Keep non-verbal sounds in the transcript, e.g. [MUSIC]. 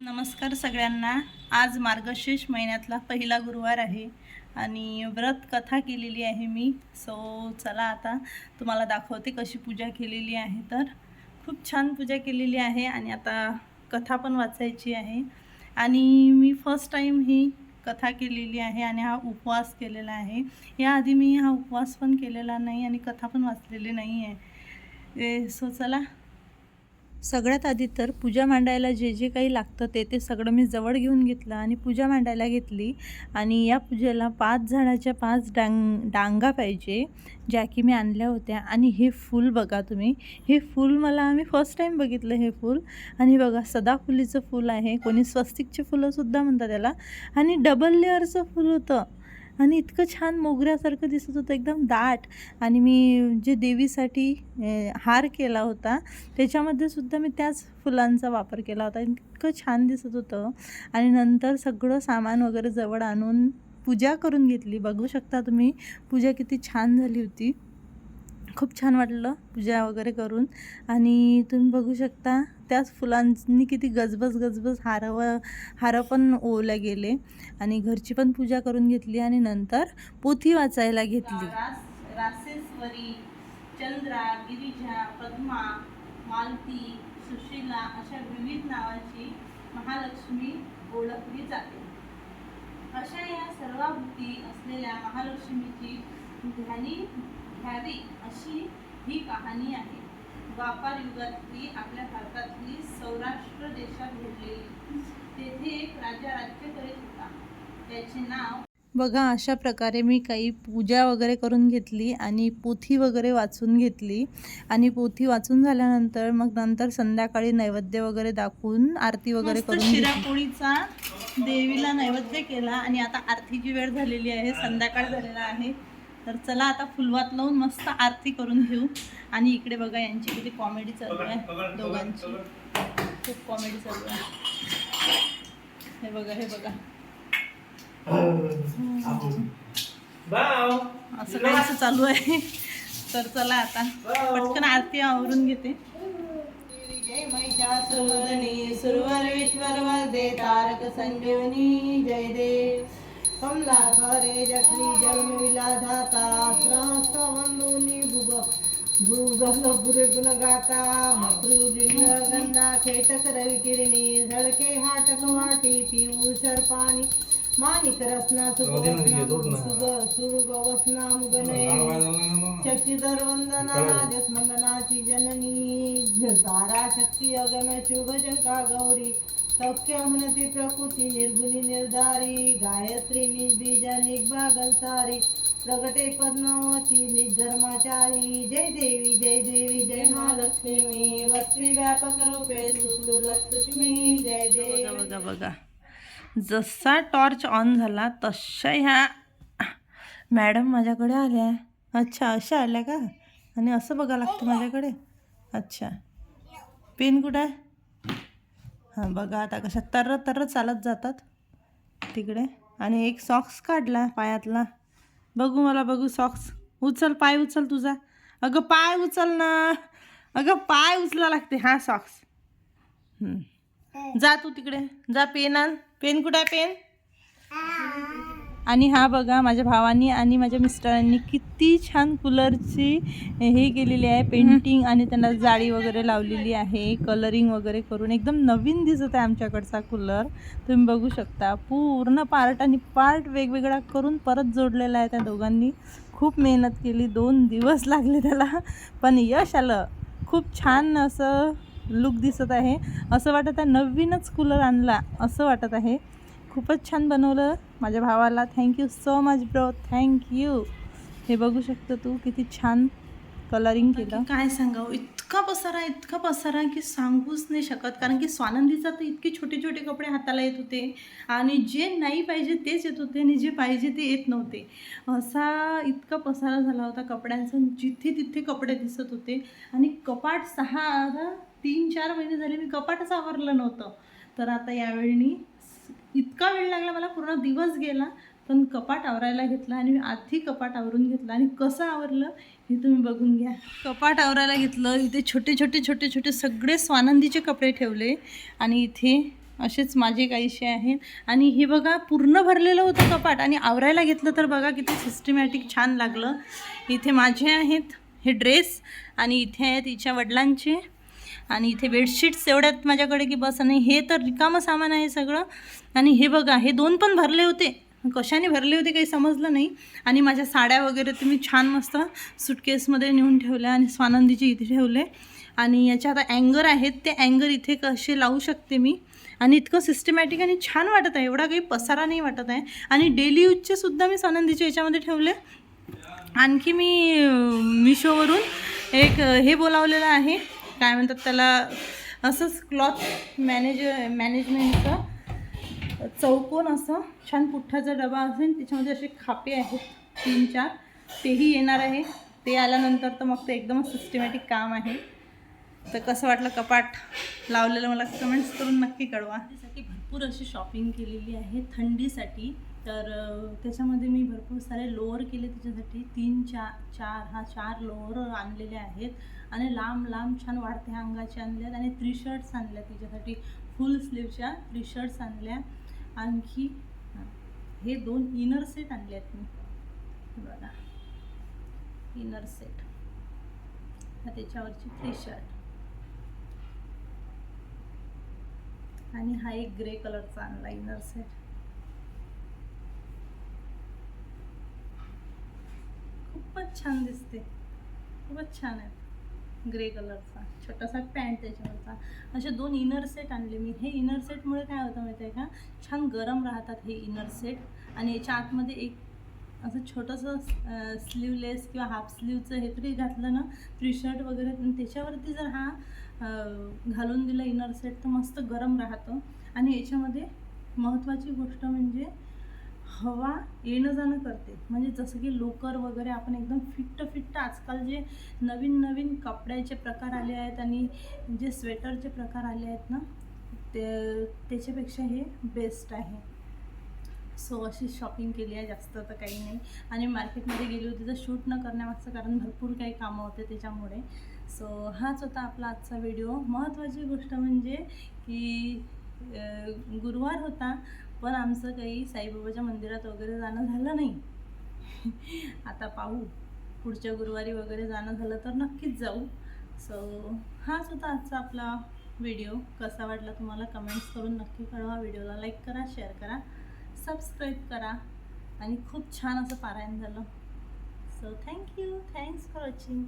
नमस्कार सगळ्यांना. आज मार्गशीर्ष महिन्यातला पहिला गुरुवार आहे आणि व्रत कथा केलेली आहे मी. सो चला आता तुम्हाला दाखवते कशी पूजा केलेली आहे तर. खूप छान पूजा केलेली आहे आणि आता कथा पण वाचायची आहे. आणि मी फर्स्ट टाईम ही कथा केलेली आहे आणि हा उपवास केलेला आहे. याआधी मी हा उपवास पण केलेला नाही आणि कथा पण वाचलेली नाही आहे सो चला. सगळ्यात आधी तर पूजा मांडायला जे जे काही लागतं ते ते सगळं मी जवळ घेऊन घेतलं आणि पूजा मांडायला घेतली. आणि या पूजेला पाच झाडाच्या पाच डांग डांगा पाहिजे ज्या की मी आणल्या होत्या. आणि हे फूल बघा तुम्ही. हे फूल मला आम्ही फर्स्ट टाईम बघितलं हे फूल. आणि बघा सदाफुलीचं फूल आहे. कोणी स्वस्तिकचे फुलंसुद्धा म्हणतात त्याला. आणि डबल लेअरचं फूल होतं. आणि इतकं छान मोगऱ्यासारखं दिसत होतं एकदम दाट. आणि मी जे देवीसाठी हार केला होता त्याच्यामध्ये सुद्धा मी त्याच फुलांचा वापर केला होता. इतकं छान दिसत होतं. आणि नंतर सगळं सामान वगैरे जवळ आणून पूजा करून घेतली. बघू शकता तुम्ही पूजा किती छान झाली होती. खूप छान वाटलं पूजा वगैरे करून. आणि तुम्ही बघू शकता त्याच फुलांनी किती गजबज गजबज हारव व हारं पण ओवल्या गेले. आणि घरची पण पूजा करून घेतली आणि नंतर पोथी वाचायला घेतली. रासेश्वरी चंद्रा गिरिजा पद्मा मालती सुशीला अशा विविध नावाची महालक्ष्मी ओळखली जाते. अशा या सर्वाभूती असलेल्या महालक्ष्मीची ध्यानी घ्यावी अशी ही कहाणी आहे. द्वापार युगातली आपल्या भारतातली सौराष्ट्र देशात घडलेली. तेथे एक राजा राज्य करीत होता. त्याचे नाव बघा अशा प्रकारे मी काही पूजा वगैरे करून घेतली आणि पोथी वगैरे वाचून घेतली. आणि पोथी वाचून झाल्यानंतर मग नंतर संध्याकाळी नैवेद्य वगैरे दाखवून आरती वगैरे करून शिरापोळीचा देवीला नैवेद्य केला आणि आता आरतीची वेळ झालेली आहे संध्याकाळ झालेला आहे. तर चला आता फुलवात लावून मस्त आरती करून घेऊ. आणि इकडे बघा यांची किती कॉमेडी चालू आहे दोघांची. खूप कॉमेडी चालू आहे. हे बघा हे बघा. असं काहीच चालू आहे? तर चला आता. पटकन आरती आवरून घेते. जय सुरवर विश्वर वरदे तारक संजीवनी जय देव. जन्म विलाधाता त्रस्त वंदुनी भुग भूगल पुरे गुण गाता मधुलिंग गंधा खेटक रवी किरणी झडके हाटक वाटी पिऊषर पाणी माणिक रत्ना सुगवसना सुग सुगवसना मुगनयनी शक्तीधर वंदना जसमंदनाची जननी. तारा शक्ती अगम शुभ जंका गौरी. सख्य हुनती प्रकृती निर्गुणी निर्धारी गायत्री निजबीजा निग्भागल सारी. प्रगटे पद्मावती निधर्माचारी जय देवी जय देवी जय महालक्ष्मी. वस्ती व्यापक रूपे सुलक्ष्मी जय देव. बघा बघा. जसा टॉर्च ऑन झाला तशा ह्या मॅडम माझ्याकडे आल्या. अच्छा अशा आल्या का? आणि असं बघा लागतं माझ्याकडे? अच्छा. पेन कुठं आहे? हां बघा आता कशा तर तर चालत जातात. तिकडे. आणि एक सॉक्स काढला पायातला. बघू मला बघू सॉक्स उचल पाय उचल तुझा. अगं पाय उचल ना. अगं पाय उचला लागते. हा सॉक्स जा तू तिकडे. जा पेन आण. पेन कुठं आहे पेन? आणि हा बघा माझ्या भावानी आणि माझ्या मिस्टरांनी किती छान कूलरची हे केलेली आहे पेंटिंग आणि त्यांना जाळी वगैरे लावलेली आहे कलरिंग वगैरे करून. एकदम नवीन दिसत आहे आमच्याकडचा कूलर. तुम्ही बघू शकता पूर्ण पार्ट आणि पार्ट वेगवेगळा करून परत जोडलेला आहे त्या दोघांनी. खूप मेहनत केली दोन दिवस लागले त्याला. पण यश आलं. खूप छान असं लुक दिसत आहे. असं वाटत आहे नवीनच कूलर आणला असं वाटत आहे. खूपच छान बनवलं. माझ्या भावाला thank you so much bro thank you हे बघू शकतो तू किती छान कलरिंग केलं. काय सांगावं? इतका पसारा इतका पसारा की सांगूच नाही शकत. कारण की स्वानंदीचा तर इतके छोटे छोटे कपडे हाताला येत होते. आणि जे नाही पाहिजे तेच येत होते आणि जे पाहिजे ते येत नव्हते. असा इतका पसारा झाला होता कपड्यांचा. जिथे तिथे कपडे दिसत होते. आणि कपाट सहा आता तीन चार महिने झाले मी कपाटच आवरलं नव्हतं. तर आता यावेळी इतका वेळ लागला मला पूर्ण दिवस गेला पण कपाट आवरायला घेतला आणि मी आधी कपाट आवरून घेतलं. आणि कसं आवरलं हे तुम्ही बघून घ्या. कपाट आवरायला घेतलं इथे छोटे छोटे छोटे छोटे सगळे स्वानंदीचे कपडे ठेवले आणि इथे असेच माझे काहीसे आहेत आणि हे बघा पूर्ण भरलेलं होतं कपाट आणि आवरायला घेतलं तर बघा किती सिस्टमॅटिक छान लागलं. इथे माझे आहेत हे ड्रेस आणि इथे आहेत तिच्या वडिलांचे. आणि इथे बेडशीट्स एवढ्यात माझ्याकडे की बस आणि हे तर रिकामं सामान आहे सगळं. आणि हे बघा हे दोन पण भरले होते. कशाने भरले होते काही समजलं नाही. आणि माझ्या साड्या वगैरे ते मी छान मस्त सुटकेसमध्ये नेऊन ठेवल्या आणि स्वानंदीचे इथे ठेवले. आणि याच्या आता अँगर आहेत. ते अँगर इथे कसे लावू शकते मी? आणि इतकं सिस्टमॅटिक आणि छान वाटत आहे. एवढा काही पसारा नाही वाटत आहे. आणि डेली यूजचे सुद्धा मी स्वानंदीच्या याच्यामध्ये ठेवले. आणखी मी मिशोवरून एक हे बोलावलेलं आहे. काय म्हणतात त्याला असंच क्लॉथ मॅनेज मॅनेजमेंटचं चौकोन असं छान पुठ्ठाचा डबा असेल त्याच्यामध्ये असे खापे आहेत तीन चार. तेही येणार आहे. ते आल्यानंतर तर मग ते एकदम सिस्टमॅटिक काम आहे. तर कसं वाटलं कपाट लावलेलं मला कमेंट्स करून नक्की कळवा. त्यासाठी भरपूर अशी शॉपिंग केलेली आहे. थंडीसाठी तर त्याच्यामध्ये मी भरपूर सारे लोअर केले त्याच्यासाठी तीन चार चार हा चार लोअर आणलेले आहेत. आणि लांब लांब छान वाढत्या अंगाचे आणल्यात आहेत आणि थ्री शर्ट्स आणल्या तिच्यासाठी. फुल स्लीवच्या थ्री शर्ट्स आणल्या. आणखी हे दोन इनर सेट आणले आहेत मी बघा. इनर सेट हा त्याच्यावरची थ्री शर्ट आणि हा एक ग्रे कलरचा आणला इनर सेट खूपच छान दिसते. खूपच छान आहे. ग्रे कलरचा छोटासा पॅन्ट त्याच्यावरचा. असे दोन इनर सेट आणले मी. हे इनर सेटमुळे काय होतं माहिती आहे का? छान गरम राहतात हे इनर सेट आणि याच्या आतमध्ये एक असं छोटंसं स्लीवलेस किंवा हाफ स्लीवचं हे तरी घातलं ना टी शर्ट वगैरे. आणि त्याच्यावरती जर हा घालून दिला इनर सेट तर मस्त गरम राहतं. आणि याच्यामध्ये महत्त्वाची गोष्ट म्हणजे हवा येणं जाणं करते. म्हणजे जसं की लोकर वगैरे आपण एकदम फिट्ट फिट्ट आजकाल जे नवीन नवीन कपड्याचे प्रकार आले आहेत आणि जे स्वेटरचे प्रकार आले आहेत ना ते त्याच्यापेक्षा हे बेस्ट आहे. सो अशी शॉपिंग केली आहे जास्त तर काही नाही. आणि मार्केटमध्ये गेली होती तर शूट न करण्यामागचं कारण भरपूर काही कामं होते त्याच्यामुळे. सो हाच होता आपला आजचा व्हिडिओ महत्त्वाची गोष्ट म्हणजे की गुरुवार होता. पण आमचं काही साईबाबाच्या मंदिरात वगैरे जाणं झालं नाही. [LAUGHS] आता पाहू. पुढच्या गुरुवारी वगैरे जाणं झालं तर नक्कीच जाऊ. सो हाच होता आजचा आपला व्हिडिओ कसा वाटला तुम्हाला कमेंट्स करून नक्की कळवा. व्हिडिओला लाईक करा शेअर करा सबस्क्राईब करा. आणि खूप छान असं पारायण झालं. So thank you thanks for watching